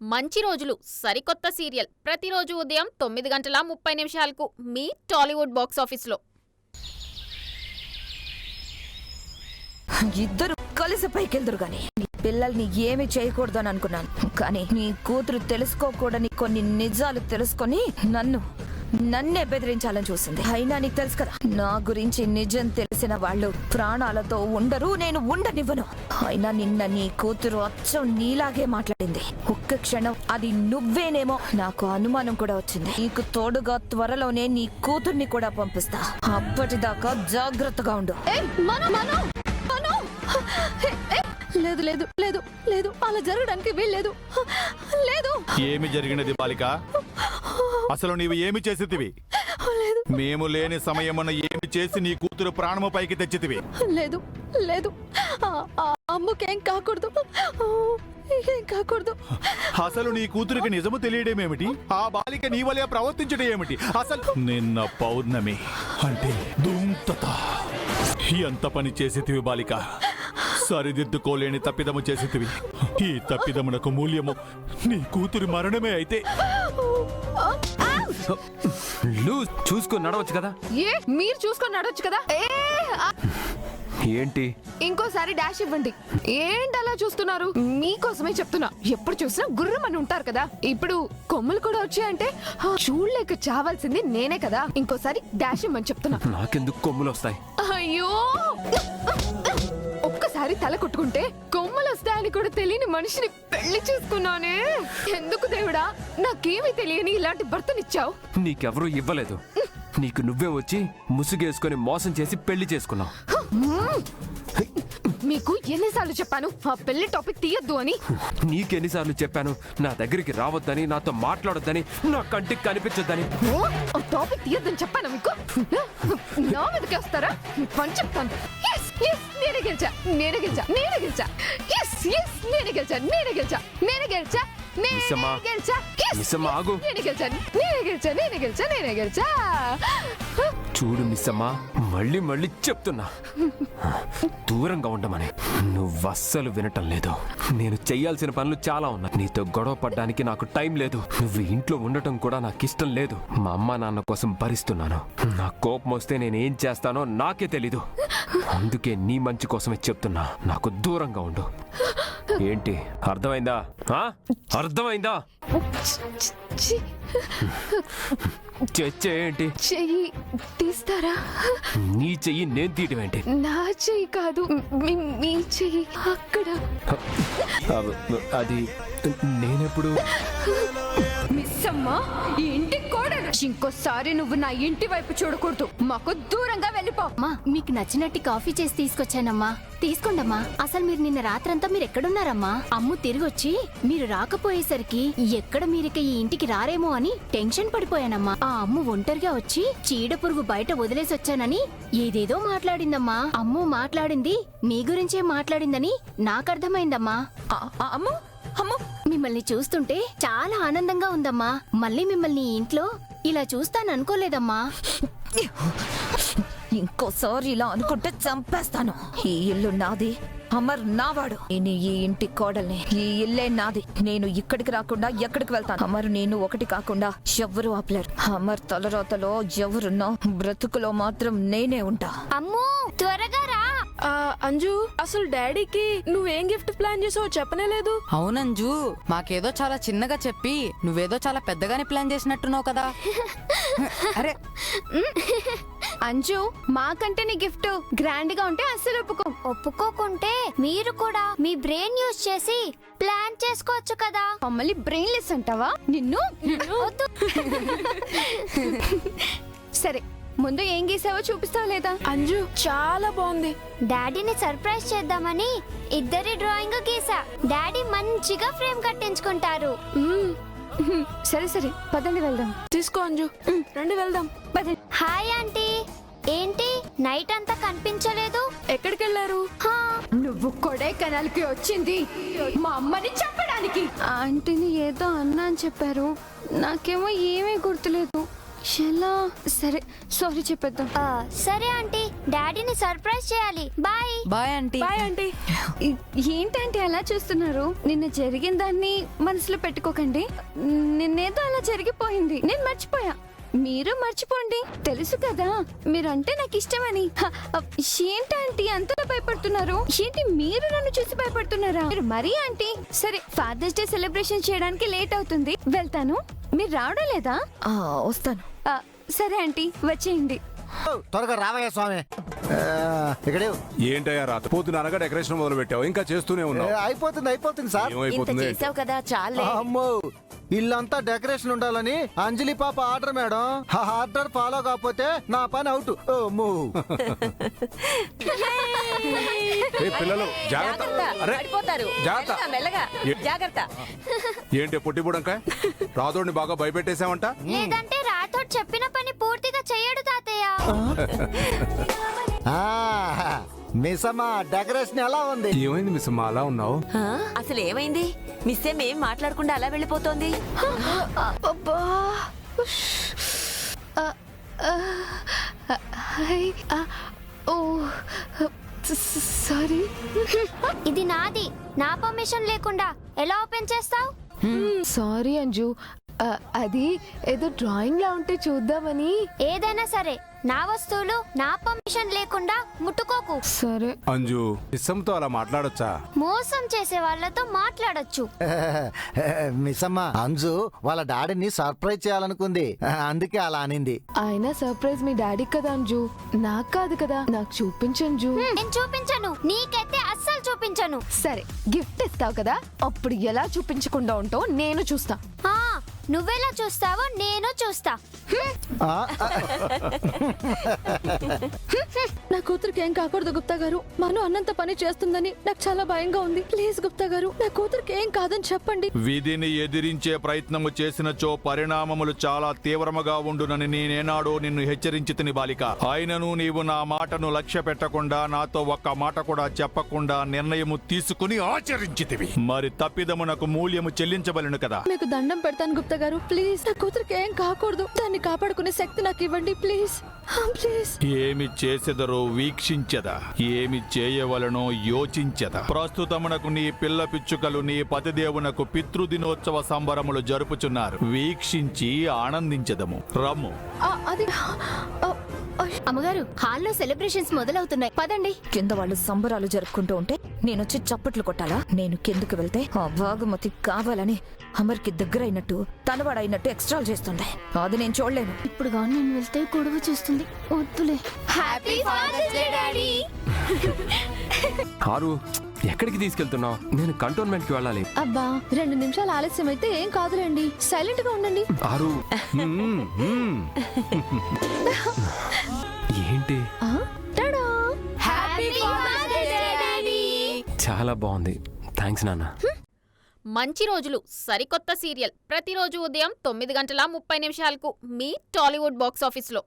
మంచి రోజులు సరికొత్త సీరియల్. ప్రతిరోజు ఉదయం తొమ్మిది గంటల ముప్పై నిమిషాలకు మీ టాలీవుడ్ బాక్స్ ఆఫీస్లో. ఇద్దరు కలిసి పైకెళ్దురు గాని. పిల్లల్ని ఏమి చేయకూడదు అని అనుకున్నాను. కానీ నీ కూతురు తెలుసుకోకూడని కొన్ని నిజాలు తెలుసుకొని నన్ను నన్నే బెదిరించాలని చూసింది. అయినా నీకు తెలుసు కదా నా గురించి నిజం తెలిసిన వాళ్ళు ప్రాణాలతో ఉండరు నేను ఉండనివ్వను. అయినా నిన్న నీ కూతురు అచ్చం నీలాగే మాట్లాడింది. ఒక్క క్షణం అది నువ్వేనేమో నాకు అనుమానం కూడా వచ్చింది. నీకు తోడుగా త్వరలోనే నీ కూతుర్ని కూడా పంపిస్తా. అప్పటిదాకా జాగ్రత్తగా ఉండు. లేదు లేదు లేదు లేదు. అలా జరగడానికి వీల్లేదు. లేదు. ఏమి జరిగినది బాలిక? అసలు నీవు ఏమి చేసితివి మేము లేని సమయమున ఏమి చేసి నీ కూతురు ప్రాణము పైకి తెచ్చితివి లేదు లేదు. అమ్మకేం కాకూడదు. ఏం కాకూడదు. అసలు నీ కూతురికి నిజము తెలియడం ఏమిటి? ఆ బాలిక నీ వలె ప్రవర్తించడం ఏమిటి? అసలు నిన్న పౌర్ణమి అంటే ఎంత పని చేసితివి బాలిక? సరిదిద్దుకోలేని తప్పిదము చేసితివి ఈ తప్పిదమునకు మూల్యము నీ కూతురి మరణమే అయితే. చూసుకొని నడవచ్చు కదా? ఏ మీరు చూసుకొని నడవచ్చు కదా? ఏ ఆ, ఏంటి? ఇంకోసారి డాష్ ఇవ్వండి. ఏంటి అలా చూస్తున్నారు? మీకోసమే చెప్తున్నా. ఎప్పుడు చూసినా గుర్రమని ఉంటారు కదా. ఇప్పుడు కొమ్ములు కూడా వచ్చాయంటే చూడలేక చావాల్సింది నేనే కదా. ఇంకోసారి డాష్ ఇవ్వమని చెప్తున్నా. నాకెందుకు కొమ్ములు వస్తాయి? అయ్యో! ఒక్కసారి తల కొట్టుకుంటే కొమ్మలు వస్తాయని కూడా తెలియని మనిషిని పెళ్ళి చేసుకున్నానే. ఎందుకు దేవుడా? నాకేమీ తెలియని ఇలాంటి భర్తనిచ్చావు. నీకెవరూ ఇవ్వలేదు. నీకు నువ్వే వచ్చి ముసుగేసుకొని మోసం చేసి పెళ్ళి చేసుకున్నావు. మీకు ఎన్నిసార్లు చెప్పాను? ఆ పెళ్ళి టాపిక్ తీయొద్దు అని. నీకెన్నిసార్లు చెప్పాను? నా దగ్గరికి రావద్దని నాతో మాట్లాడొద్దని నా కంటికి కనిపించొద్దని. ఓ, ఆ టాపిక్ తీయొద్దని చెప్పాను మీకు? నా మీదకి వస్తారా? పని చెప్తాను. Yes, yes, నేనే గెలిచా నేనే గెలిచా నేనే గెలిచా. ఎస్ ఎస్ నేనే గెలిచా నేనే గెలిచా నేనే గెలిచా. మిస్సమ్మా, గెలిచా. Yes, మిస్సమ్మా, ఆగు. నేనే గెలిచా. నేనే గెలిచా. నేనే గెలిచా. నేనే గెలిచా. చూడు మిస్సమ్మా మళ్ళీ మళ్ళీ చెప్తున్నా. దూరంగా ఉండమని. నువ్వు అస్సలు వినటం లేదు. నేను చెయ్యాల్సిన పనులు చాలా ఉన్నాయి. నీతో గొడవ పడ్డానికి నాకు టైం లేదు. నువ్వు ఇంట్లో ఉండటం కూడా నాకు ఇష్టం లేదు. మా అమ్మ నాన్న కోసం భరిస్తున్నాను. నా కోపం వస్తే నేను ఏం చేస్తానో నాకే తెలీదు. అందుకే నీ మంచి కోసమే చెప్తున్నా. నాకు దూరంగా ఉండు. ఏంటి? అర్థమైందా? ఆ? అర్థమైందా? ఛీ, చెచ్చే ఏంటి చెయ్యి తీస్తారా? నీ చెయ్యి నేను తీయటం ఏంటి? నా చెయ్యి కాదు మీ మీ చెయ్యి అక్కడ. అవ్- అది నేనెప్పుడు? మిస్ అమ్మా ఈ కోడలు ఇంకోసారి నువ్వు నా ఇంటి వైపు చూడకూడదు. మాకు దూరంగా వెళ్ళిపో. అమ్మా మీకు నచ్చినట్టు కాఫీ చేసి తీసుకొచ్చానమ్మా. తీసుకోండమ్మా. అసలు మీరు నిన్న రాత్రంతా మీరు ఎక్కడున్నారమ్మా? అమ్ము తిరిగి వచ్చి మీరు రాకపోయేసరికి ఎక్కడ మీరిక ఈ ఇంటికి రారేమో అని టెన్షన్ పడిపోయానమ్మా. ఆ అమ్ము ఒంటరిగా వచ్చి చీడ పురుగు బయట వదిలేసి వచ్చానని ఏదేదో మాట్లాడిందమ్మా. అమ్ము మాట్లాడింది మీ గురించే మాట్లాడిందని నాకర్థమైందమ్మా అమ్మో మిమ్మల్ని చూస్తుంటే చాలా ఆనందంగా ఉందమ్మా. మళ్ళీ మిమ్మల్ని ఇంట్లో ఇలా చూస్తాననుకోలేదమ్మా. ఇంకోసారి ఇలా అనుకుంటే చంపేస్తాను. ఈ ఇల్లు నాది. అమర్ నావాడు. నేను ఈ ఇంటి కోడల్ని ఈ ఇల్లే నాది. నేను ఇక్కడికి రాకుండా ఎక్కడికి వెళ్తాను? అమర్ నేను ఒకటి కాకుండా ఎవ్వరు ఆపలేరు. అమర్ తలరాతలో ఎవరున్నా బ్రతుకులో మాత్రం నేనే ఉంటా. అమ్ము త్వరగా రా. ఆ, అంజు అసలు డాడీకి నువ్వేం గిఫ్ట్ ప్లాన్ చేసావో చెప్పనే లేదు. అవునంజు మాకేదో చాలా చిన్నగా చెప్పి నువ్వేదో చాలా పెద్దగానే ప్లాన్ చేసినట్టున్నావు కదా. అరే. అంజు మాకంటే నీ గిఫ్ట్. గ్రాండ్గా ఉంటే అస్సలు ఒప్పుకో. ఒప్పుకోకుంటే మీరు కూడా మీ బ్రెయిన్ యూజ్ చేసి ప్లాన్ చేసుకోవచ్చు కదా. మమ్మల్ని బ్రెయిన్లెస్ అంటావా? నిన్ను? వద్దు. సరే ముందు ఏం గీసావో చూపిస్తావా లేదా? అంజు చాలా బాగుంది. డాడీని సర్ప్రైజ్ చేద్దామని ఇద్దరి డ్రాయింగ్ గీసా. డాడీ మంచిగా ఫ్రేమ్ కట్టించుకుంటారు. మ్మ్. సరే సరే పదండి వెళ్దాం. తీసుకో అంజు. రండి వెళ్దాం. పదండి. Hi aunty. ఏంటి? నైట్ అంతా కనిపించలేదు? ఎక్కడికి వెళ్ళారు హా, నువ్వు కొడైకెనాల్కి వచ్చింది. మా అమ్మని చంపడానికి. ఆంటీని ఏదో అన్నా అని చెప్పారు. నాకేమో ఏమీ గుర్తులేదు. ఎలా సరే సారీ చెప్పేద్దాం. ఆ, సరే ఆంటీ డాడీని సర్ప్రైజ్ చేయాలి. Bye. Bye aunty. Bye aunty. ఏంటంటే అలా చూస్తున్నారు? నిన్న జరిగిన దాన్ని మనసులో పెట్టుకోకండి. నిన్నేదో అలా జరిగిపోయింది. నేను మర్చిపోయా. మీరు మర్చిపోండి. తెలుసు కదా మీరంటే నాకు ఇష్టమని అ, ఏంటంటీ అంతలా భయపడుతున్నారు? ఏంటి మీరు నన్ను చూసి భయపడుతున్నారా? మీరు మరీ ఆంటీ? సరే ఫాదర్స్ డే సెలబ్రేషన్ చేయడానికి లేట్ అవుతుంది. వెళ్తాను. మీరు రావడం లేదా? ఆ, వస్తాను. ఆ, సరే ఆంటీ వచ్చేయండి. త్వరగా రావయ్య స్వామి. ఇక్కడే ఏంటయ్యా రాత? పొద్దున అనగా డెకరేషన్ మొదలు పెట్టావు ఇంకా చేస్తూనే ఉన్నావు. అయిపోతుంది అయిపోతుంది సార్. ఏమైపోతుంది? కదా చాలే. అమ్మో ఇల్లంతా డెకరేషన్ ఉండాలని అంజలి పాప ఆర్డర్ మేడం. ఆ ఆర్డర్ ఫాలో కాకపోతే నా పని అవుట్. పిల్లలు జాగ్రత్త. అరే జాగ్రత్త. ఏ- జాగ్రత్త. ఏంటి పొట్టి బుడంకాయ? రాదోడిని బాగా భయపెట్టేశావంట? లేదంటే రాథోడ్ చెప్పిన పని పూర్తిగా చెయ్యడు తాతయ్య. ఆ, మిస్సమ్మ డెకరేషన్ ఎలా ఉంది? ఏమైంది మిస్ అమ్మా అలా ఉన్నావు? అసలు ఏమైంది? మిస్సేం ఏం మాట్లాడకుండా అలా వెళ్ళిపోతోంది? అబ్బా. ఉష్. ఆ, ఆ, ఆ, హై, ఆ, ఓ స- స- సారీ. ఇది నాది. నా పర్మిషన్ లేకుండా ఎలా ఓపెన్ చేస్తావు? సారీ అంజు. ఆ, అది ఏదో డ్రాయింగ్ లా ఉంటే చూద్దామని. ఏదైనా సరే నా వస్తువులు నా పర్మిషన్ లేకుండా ముట్టుకోకు. సరే. అంజు ఇస్సంతో అలా మాట్లాడొచ్చా? మోసం చేసే వాళ్ళతో మాట్లాడొచ్చు. మిస్సమ్మ అంజు వాళ్ళ డాడీని సర్ప్రైజ్ చేయాలనుకుంది. అందుకే అలా అనింది. ఆయన సర్ప్రైజ్ మీ డాడీ కదా అంజు. నాకు కాదు కదా నాకు చూపించంజు. నేను చూపించను. నీకైతే అస్సలు చూపించను. సరే గిఫ్ట్ ఇస్తావు కదా అప్పుడు ఎలా చూపించకుండా ఉంటావు నేను చూస్తా. ఆ, నువ్వెలా చూస్తావో నేను చూస్తా. నా కూతురికి ఏం కాకూడదు గుప్తా గారు. మను అన్నంత పని చేస్తుందని నాకు చాలా భయంగా ఉంది. ప్లీజ్ గుప్తా గారు నా కూతురికి ఏం కాదని చెప్పండి. విధిని ఎదిరించే ప్రయత్నము చేసినచో పరిణామములు చాలా తీవ్రముగా ఉండునని నేనేనాడో నిన్ను హెచ్చరించి తిని బాలిక. అయినను నీవు నా మాటను లక్ష్య పెట్టకుండా నాతో ఒక్క మాట కూడా చెప్పకుండా నిర్ణయము తీసుకుని ఆచరించితివి. మరి తప్పిదమునకు మూల్యము చెల్లించబలను కదా. మీకు దండం పెడతాను గుప్తా గారు ప్లీజ్. నా కూతురికి ఏం కాకూడదు. దాన్ని కాపాడుకునే శక్తి నాకు ఇవ్వండి ప్లీజ్. ప్లీజ్. ఏమి చేసెదరో వీక్షించదా? ఏమి చేయవలనో యోచించదా? ప్రస్తుతమునకు నీ పిల్ల పిచ్చుకలు నీ పతిదేవునకు పితృదినోత్సవ సంబరములు జరుపుచున్నారు. వీక్షించి ఆనందించదము. రమ్ము. అది. అమ్మగారు హాల్లో సెలబ్రేషన్స్ మొదలవుతున్నాయి. పదండి. కింద వాళ్ళు సంబరాలు జరుపుకుంటూ ఉంటే నేనొచ్చి చప్పట్లు కొట్టాలా? నేను కిందకు వెళ్తే ఆ భాగమతి కావాలని అమర్కి దగ్గరైనట్టు తలవాడైనట్టు ఎక్స్ట్రాల్ చేస్తుంది. అది నేను చూడలేను. ఇప్పుడు కానీ నేను వెళ్తే గొడవ చూస్తుంది. వద్దులే. హ్యాపీ ఫాదర్స్ డే డాడీ ఆరు ఎక్కడికి తీసుకెళ్తున్నావు? నేను కంటోన్మెంట్కి వెళ్ళాలి. అబ్బా రెండు నిమిషాలు ఆలస్యం అయితే ఏం కాదులేండి. సైలెంట్గా ఉండండి. ఆరు మ్మ్, మ్మ్. ఏంటి? ఆ, tada? Happy father's day daddy చాలా బాగుంది. థ్యాంక్స్ నాన్న. మంచి రోజులు. సరికొత్త సీరియల్. ప్రతిరోజు ఉదయం తొమ్మిది గంటల ముప్పై నిమిషాలకు మీ టాలీవుడ్ బాక్స్ ఆఫీస్లో.